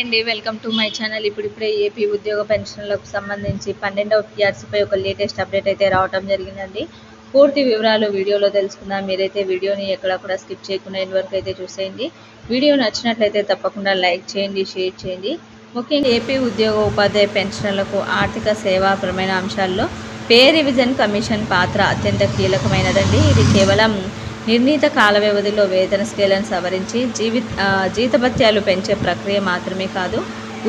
అండి welcome to my channel. ఇప్పుడు ఇప్పుడే ఏపీ ఉద్యోగ పెన్షన్లకు సంబంధించి పన్నెండవ పిఆర్సీపై ఒక లేటెస్ట్ అప్డేట్ అయితే రావడం జరిగిందండి. పూర్తి వివరాలు వీడియోలో తెలుసుకుందాం. మీరైతే వీడియోని ఎక్కడ కూడా స్కిప్ చేయకుండా ఎండ్ వరకు అయితే చూసేయండి. వీడియో నచ్చినట్లయితే తప్పకుండా లైక్ చేయండి షేర్ చేయండి. ముఖ్యంగా ఏపీ ఉద్యోగ ఉపాధ్యాయ పెన్షన్లకు ఆర్థిక సేవాపరమైన అంశాల్లో పే రివిజన్ కమిషన్ పాత్ర అత్యంత కీలకమైనదండి. ఇది కేవలం నిర్ణీత కాల వ్యవధిలో వేతన స్కేలను సవరించి జీవి జీతభత్యాలు పెంచే ప్రక్రియ మాత్రమే కాదు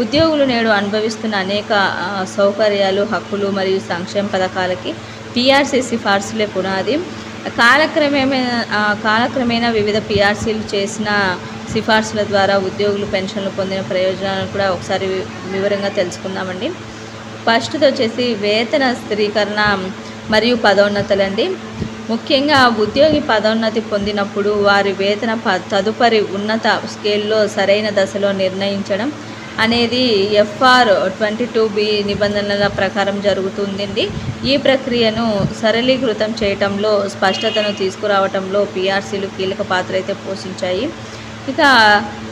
ఉద్యోగులు నేడు అనుభవిస్తున్న అనేక సౌకర్యాలు హక్కులు మరియు సంక్షేమ పథకాలకి పిఆర్సీ సిఫార్సులే పునాది. కాలక్రమేణా కాలక్రమేణా వివిధ పిఆర్సీలు చేసిన సిఫార్సుల ద్వారా ఉద్యోగులు పెన్షన్లు పొందిన ప్రయోజనాలను కూడా ఒకసారి వివరంగా తెలుసుకుందామండి. ఫస్ట్ వచ్చేసి వేతన స్థిరీకరణ మరియు పదోన్నతలండి. ముఖ్యంగా ఉద్యోగి పదోన్నతి పొందినప్పుడు వారి వేతన ప తదుపరి ఉన్నత స్కేల్లో సరైన దశలో నిర్ణయించడం అనేది ఎఫ్ఆర్ ట్వంటీ టూ బి నిబంధనల ప్రకారం జరుగుతుందండి. ఈ ప్రక్రియను సరళీకృతం చేయటంలో స్పష్టతను తీసుకురావటంలో పిఆర్సీలు కీలక పాత్ర అయితే పోషించాయి. ఇక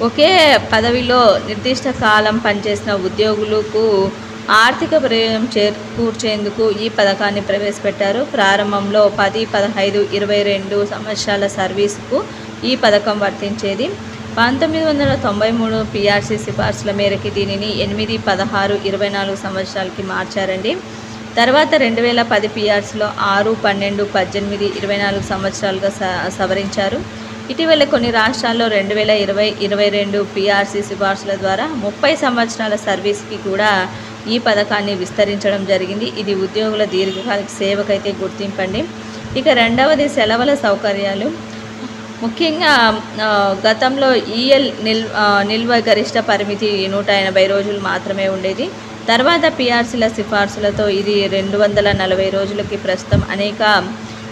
ఒకే పదవిలో నిర్దిష్ట కాలం పనిచేసిన ఉద్యోగులకు ఆర్థిక ప్రయోజనం చేకూర్చేందుకు ఈ పథకాన్ని ప్రవేశపెట్టారు. ప్రారంభంలో పది పదహైదు ఇరవై రెండు సంవత్సరాల సర్వీసుకు ఈ పథకం వర్తించేది. పంతొమ్మిది వందల తొంభై మూడు పిఆర్సీ సిఫార్సుల మేరకి దీనిని ఎనిమిది పదహారు ఇరవై నాలుగు సంవత్సరాలకి మార్చారండి. తర్వాత రెండు వేల పది పిఆర్సీలో ఆరు పన్నెండు పద్దెనిమిది ఇరవై నాలుగు సంవత్సరాలుగా స సవరించారు. ఇటీవల కొన్ని రాష్ట్రాల్లో రెండు వేల ఇరవై ఇరవై రెండు పిఆర్సీ సిఫార్సుల ద్వారా ముప్పై సంవత్సరాల సర్వీస్కి కూడా ఈ పథకాన్ని విస్తరించడం జరిగింది. ఇది ఉద్యోగుల దీర్ఘకాలిక సేవకైతే గుర్తింపండి. ఇక రెండవది సెలవుల సౌకర్యాలు. ముఖ్యంగా గతంలో ఈఎల్ నిల్ నిల్వ గరిష్ట పరిమితి నూట ఎనభై రోజులు మాత్రమే ఉండేది. తర్వాత పిఆర్సీల సిఫార్సులతో ఇది రెండు వందల నలభై రోజులకి ప్రస్తుతం అనేక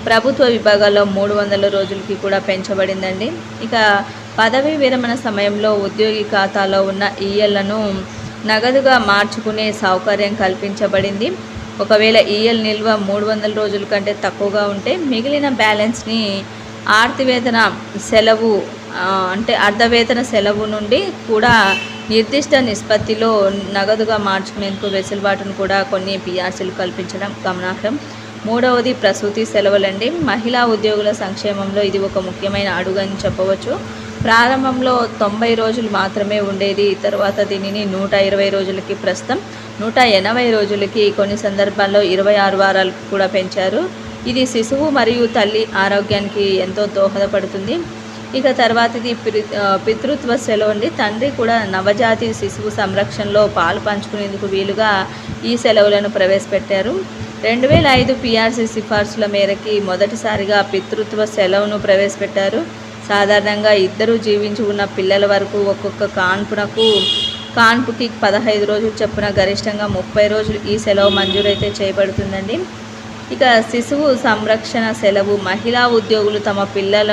ప్రభుత్వ విభాగాల్లో మూడు వందల రోజులకి కూడా పెంచబడిందండి. ఇక పదవీ విరమణ సమయంలో ఉద్యోగి ఖాతాలో ఉన్న ఈఎల్లను నగదుగా మార్చుకునే సౌకర్యం కల్పించబడింది. ఒకవేళ ఈఎల్ నిల్వ మూడు వందల రోజుల కంటే తక్కువగా ఉంటే మిగిలిన బ్యాలెన్స్ని ఆర్థివేతన సెలవు అంటే అర్ధవేతన సెలవు నుండి కూడా నిర్దిష్ట నిష్పత్తిలో నగదుగా మార్చుకునేందుకు వెసులుబాటును కూడా కొన్ని పిఆర్సీలు కల్పించడం గమనార్హం. మూడవది ప్రసూతి సెలవులండి. మహిళా ఉద్యోగుల సంక్షేమంలో ఇది ఒక ముఖ్యమైన అడుగు అని చెప్పవచ్చు. ప్రారంభంలో తొంభై రోజులు మాత్రమే ఉండేది. తర్వాత దీనిని నూట ఇరవై రోజులకి ప్రస్తుతం నూట ఎనభై రోజులకి కొన్ని సందర్భాల్లో ఇరవై ఆరు వారాలకు కూడా పెంచారు. ఇది శిశువు మరియు తల్లి ఆరోగ్యానికి ఎంతో దోహదపడుతుంది. ఇక తర్వాతది పితృత్వ సెలవు అండి. తండ్రి కూడా నవజాతి శిశువు సంరక్షణలో పాలు పంచుకునేందుకు వీలుగా ఈ సెలవులను ప్రవేశపెట్టారు. రెండు వేల ఐదు పిఆర్సీ సిఫార్సుల మేరకి మొదటిసారిగా పితృత్వ సెలవును ప్రవేశపెట్టారు. సాధారణంగా ఇద్దరు జీవించి ఉన్న పిల్లల వరకు ఒక్కొక్క కాన్పునకు కాన్పుకి పదహైదు రోజులు చొప్పున గరిష్టంగా ముప్పై రోజులు ఈ సెలవు మంజూరైతే చేయబడుతుందండి. ఇక శిశువు సంరక్షణ సెలవు మహిళా ఉద్యోగులు తమ పిల్లల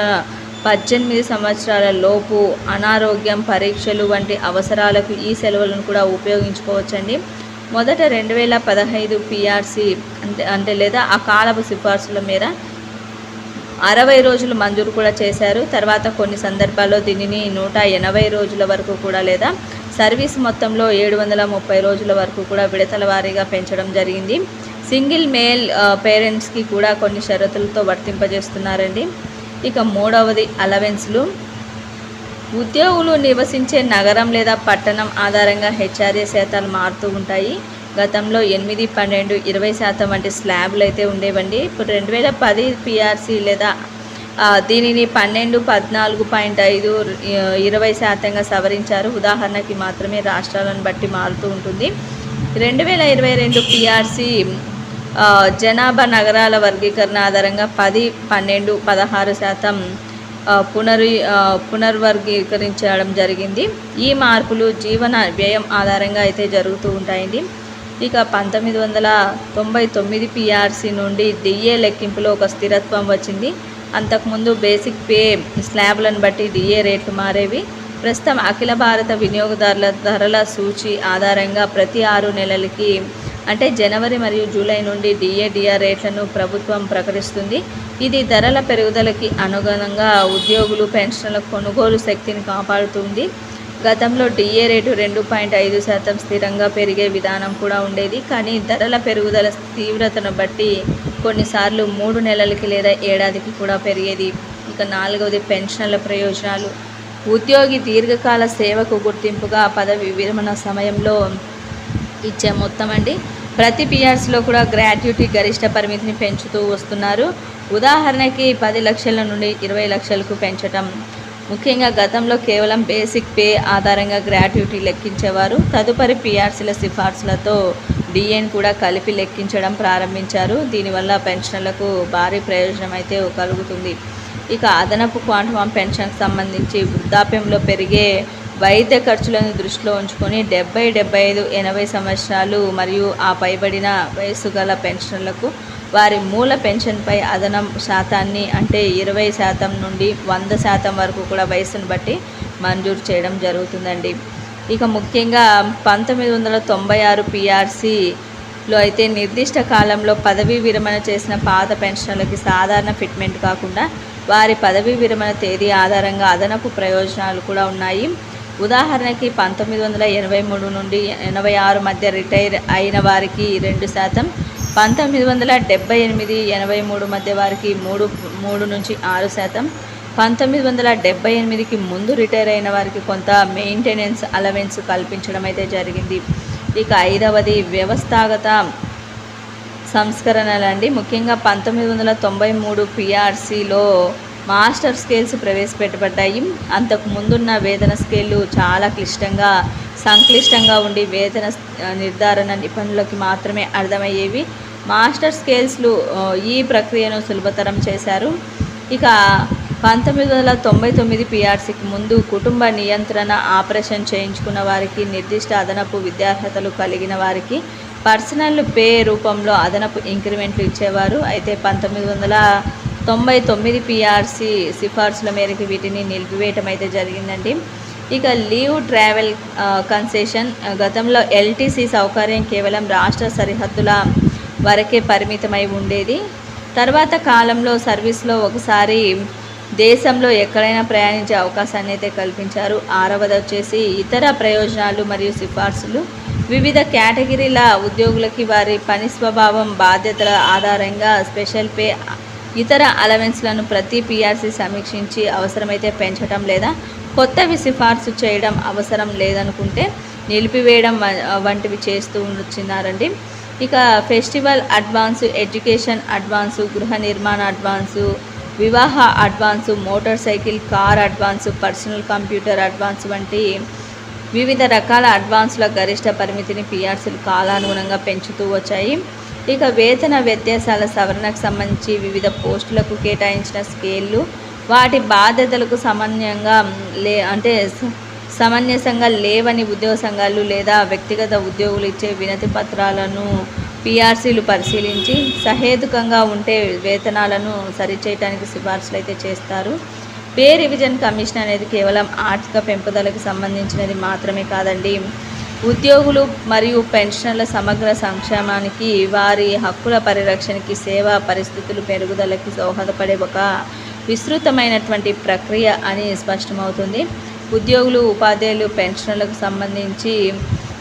పద్దెనిమిది సంవత్సరాల లోపు అనారోగ్యం పరీక్షలు వంటి అవసరాలకు ఈ సెలవులను కూడా ఉపయోగించుకోవచ్చండి. మొదట రెండు వేల పదహైదు పిఆర్సి అంటే అంటే లేదా ఆ కాలపు సిఫార్సుల మేర అరవై రోజులు మంజూరు కూడా చేశారు. తర్వాత కొన్ని సందర్భాల్లో దీనిని నూట ఎనభై రోజుల వరకు కూడా లేదా సర్వీస్ మొత్తంలో ఏడు వందల ముప్పై రోజుల వరకు కూడా విడతల వారీగా పెంచడం జరిగింది. సింగిల్ మేల్ పేరెంట్స్కి కూడా కొన్ని షరతులతో వర్తింపజేస్తున్నారండి. ఇక మూడవది అలవెన్స్లు. ఉద్యోగులు నివసించే నగరం లేదా పట్టణం ఆధారంగా హెచ్ఆర్ఏ శాతాలు మారుతూ ఉంటాయి. గతంలో ఎనిమిది పన్నెండు ఇరవై శాతం వంటి స్లాబ్లు అయితే ఉండేవండి. ఇప్పుడు రెండు వేల పది పిఆర్సీ లేదా దీనిని పన్నెండు పద్నాలుగు పాయింట్ ఐదు ఇరవై శాతంగా సవరించారు. ఉదాహరణకి మాత్రమే రాష్ట్రాలను బట్టి మారుతూ ఉంటుంది. రెండు వేల ఇరవై రెండు పిఆర్సీ జనాభా నగరాల వర్గీకరణ ఆధారంగా పది పన్నెండు పదహారు శాతం పునరు పునర్వర్గీకరించడం జరిగింది. ఈ మార్పులు జీవన వ్యయం ఆధారంగా అయితే జరుగుతూ ఉంటాయండి. ఇక పంతొమ్మిది వందల తొంభై తొమ్మిది పిఆర్సీ నుండి డిఏ లెక్కింపులో ఒక స్థిరత్వం వచ్చింది. అంతకుముందు బేసిక్ పే స్లాబ్లను బట్టి డిఏ రేట్లు మారేవి. ప్రస్తుతం అఖిల భారత వినియోగదారుల ధరల సూచి ఆధారంగా ప్రతి ఆరు నెలలకి అంటే జనవరి మరియు జూలై నుండి డిఏడిఆర్ రేట్లను ప్రభుత్వం ప్రకటిస్తుంది. ఇది ధరల పెరుగుదలకి అనుగుణంగా ఉద్యోగులు పెన్షన్ల కొనుగోలు శక్తిని కాపాడుతుంది. గతంలో డిఏ రేటు రెండు పాయింట్ ఐదు శాతం స్థిరంగా పెరిగే విధానం కూడా ఉండేది. కానీ ధరల పెరుగుదల తీవ్రతను బట్టి కొన్నిసార్లు మూడు నెలలకి లేదా ఏడాదికి కూడా పెరిగేది. ఇక నాలుగవది పెన్షన్ల ప్రయోజనాలు. ఉద్యోగి దీర్ఘకాల సేవకు గుర్తింపుగా పదవి విరమణ సమయంలో ఇచ్చే మొత్తం అండి. ప్రతి పిఆర్సీలో కూడా గ్రాట్యుటీ గరిష్ట పరిమితిని పెంచుతూ వస్తున్నారు. ఉదాహరణకి పది లక్షల నుండి ఇరవై లక్షలకు పెంచటం. ముఖ్యంగా గతంలో కేవలం బేసిక్ పే ఆధారంగా గ్రాట్యుటీ లెక్కించేవారు. తదుపరి పిఆర్సీల సిఫార్సులతో డిఎన్ కూడా కలిపి లెక్కించడం ప్రారంభించారు. దీనివల్ల పెన్షన్లకు భారీ ప్రయోజనం అయితే కలుగుతుంది. ఇక అదనపు క్వాంటమ్ పెన్షన్కి సంబంధించి వృద్ధాప్యంలో పెరిగే వైద్య ఖర్చులను దృష్టిలో ఉంచుకొని డెబ్బై డెబ్బై ఐదు ఎనభై సంవత్సరాలు మరియు ఆ పైబడిన వయస్సు గల పెన్షన్లకు వారి మూల పెన్షన్పై అదనం శాతాన్ని అంటే ఇరవై శాతం నుండి వంద శాతం వరకు కూడా వయసును బట్టి మంజూరు చేయడం జరుగుతుందండి. ఇక ముఖ్యంగా పంతొమ్మిది వందల తొంభై ఆరు పిఆర్సీలో అయితే నిర్దిష్ట కాలంలో పదవీ విరమణ చేసిన పాత పెన్షన్లకి సాధారణ ఫిట్మెంట్ కాకుండా వారి పదవీ విరమణ తేదీ ఆధారంగా అదనపు ప్రయోజనాలు కూడా ఉన్నాయి. ఉదాహరణకి పంతొమ్మిది వందల ఎనభై మూడు నుండి ఎనభై ఆరు మధ్య రిటైర్ అయిన వారికి రెండు శాతం పంతొమ్మిది వందల డెబ్బై ఎనిమిది ఎనభై మూడు మధ్య వారికి మూడు మూడు నుంచి ఆరు శాతం. పంతొమ్మిది వందల డెబ్బై ఎనిమిదికి ముందు రిటైర్ అయిన వారికి కొంత మెయింటెనెన్స్ అలవెన్స్ కల్పించడం అయితే జరిగింది. ఇక ఐదవది వ్యవస్థాగత సంస్కరణలండి. ముఖ్యంగా పంతొమ్మిది వందల తొంభై మూడు పిఆర్సీలో మాస్టర్ స్కేల్స్ ప్రవేశపెట్టబడ్డాయి. అంతకు ముందున్న వేతన స్కేళ్ళు చాలా క్లిష్టంగా సంక్లిష్టంగా ఉండి వేతన నిర్ధారణ నిపుణులకి మాత్రమే అర్థమయ్యేవి. మాస్టర్ స్కేల్స్లు ఈ ప్రక్రియను సులభతరం చేశారు. ఇక పంతొమ్మిది వందల తొంభై తొమ్మిది పిఆర్సీకి ముందు కుటుంబ నియంత్రణ ఆపరేషన్ చేయించుకున్న వారికి నిర్దిష్ట అదనపు విద్యార్హతలు కలిగిన వారికి పర్సనల్ పే రూపంలో అదనపు ఇంక్రిమెంట్లు ఇచ్చేవారు. అయితే పంతొమ్మిది వందల తొంభై తొమ్మిది పిఆర్సీ సిఫార్సుల మేరకు వీటిని నిలిపివేయటం అయితే జరిగిందండి. ఇక లీవ్ ట్రావెల్ కన్సెషన్ గతంలో ఎల్టీసీ సౌకర్యం కేవలం రాష్ట్ర సరిహద్దుల వరకే పరిమితమై ఉండేది. తర్వాత కాలంలో సర్వీస్లో ఒకసారి దేశంలో ఎక్కడైనా ప్రయాణించే అవకాశాన్ని అయితే కల్పించారు. ఆరవది వచ్చేసి ఇతర ప్రయోజనాలు మరియు సిఫార్సులు. వివిధ కేటగిరీల ఉద్యోగులకి వారి పని స్వభావం బాధ్యతల ఆధారంగా స్పెషల్ పే ఇతర అలవెన్స్లను ప్రతి పిఆర్సీ సమీక్షించి అవసరమైతే పెంచడం లేదా కొత్తవి సిఫార్సు చేయడం అవసరం లేదనుకుంటే నిలిపివేయడం వంటివి చేస్తూ వచ్చినారండి. ఇక ఫెస్టివల్ అడ్వాన్సు ఎడ్యుకేషన్ అడ్వాన్సు గృహ నిర్మాణ అడ్వాన్సు వివాహ advance motor cycle car advance personal computer advance వంటి వివిధ రకాల అడ్వాన్సుల గరిష్ట పరిమితిని పిఆర్సీలు కాలానుగుణంగా పెంచుతూ వచ్చాయి. ఇక వేతన వ్యత్యాసాల సవరణకు సంబంధించి వివిధ పోస్టులకు కేటాయించిన స్కేళ్ళు వాటి బాధ్యతలకు సమన్యంగా లే అంటే సమంజసంగా లేవని ఉద్యోగ సంఘాలు లేదా వ్యక్తిగత ఉద్యోగులు ఇచ్చే వినతి పత్రాలను పిఆర్సీలు పరిశీలించి సహేతుకంగా ఉంటే వేతనాలను సరిచేయటానికి సిఫార్సులు అయితే చేస్తారు. పే రివిజన్ కమిషన్ అనేది కేవలం ఆర్థిక పెంపుదలకు సంబంధించినది మాత్రమే కాదండి. ఉద్యోగులు మరియు పెన్షన్ల సమగ్ర సంక్షేమానికి వారి హక్కుల పరిరక్షణకి సేవా పరిస్థితులు పెరుగుదలకి దోహదపడే ఒక విస్తృతమైనటువంటి ప్రక్రియ అని స్పష్టమవుతుంది. ఉద్యోగులు ఉపాధ్యాయులు పెన్షన్లకు సంబంధించి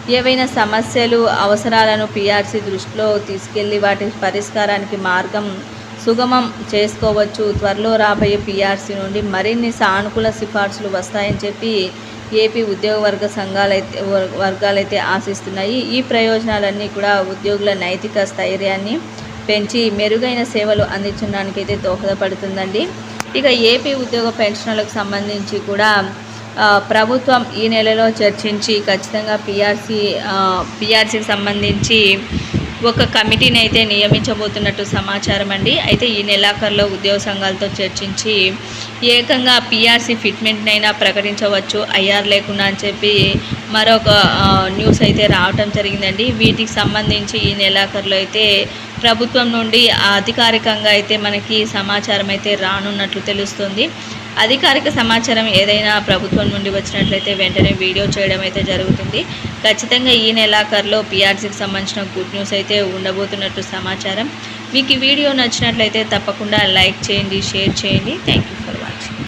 ఏవైనా సమస్యలు అవసరాలను పిఆర్సీ దృష్టిలో తీసుకెళ్ళి వాటి పరిష్కారానికి మార్గం సుగమం చేసుకోవచ్చు. త్వరలో రాబోయే పిఆర్సీ నుండి మరిన్ని సానుకూల సిఫార్సులు వస్తాయని చెప్పి ఏపీ ఉద్యోగ వర్గ సంఘాలైతే వర్- వర్గాలైతే ఆశిస్తున్నాయి. ఈ ప్రయోజనాలన్నీ కూడా ఉద్యోగుల నైతిక స్థైర్యాన్ని పెంచి మెరుగైన సేవలు అందించడానికి అయితే దోహదపడుతుందండి. ఇక ఏపీ ఉద్యోగ పెన్షన్లకు సంబంధించి కూడా ప్రభుత్వం ఈ నెలలో చర్చించి ఖచ్చితంగా పిఆర్సీ పిఆర్సీకి సంబంధించి ఒక కమిటీని అయితే నియమించబోతున్నట్టు సమాచారం అండి. అయితే ఈ నెలాఖరులో ఉద్యోగ సంఘాలతో చర్చించి ఏకంగా పిఆర్సీ ఫిట్మెంట్నైనా ప్రకటించవచ్చు ఐఆర్ లేకుండా అని చెప్పి మరొక న్యూస్ అయితే రావటం జరిగిందండి. వీటికి సంబంధించి ఈ నెలాఖరులో అయితే ప్రభుత్వం నుండి అధికారికంగా అయితే మనకి సమాచారం అయితే రానున్నట్లు తెలుస్తుంది. అధికారిక సమాచారం ఏదైనా ప్రభుత్వం నుండి వచ్చినట్లయితే వెంటనే వీడియో చేయడం అయితే జరుగుతుంది. ఖచ్చితంగా ఈ నెలాఖరులో పీఆర్సీకి సంబంధించిన గుడ్ న్యూస్ అయితే ఉండబోతున్నట్టు సమాచారం. మీకు ఈ వీడియో నచ్చినట్లయితే తప్పకుండా లైక్ చేయండి షేర్ చేయండి. Thank you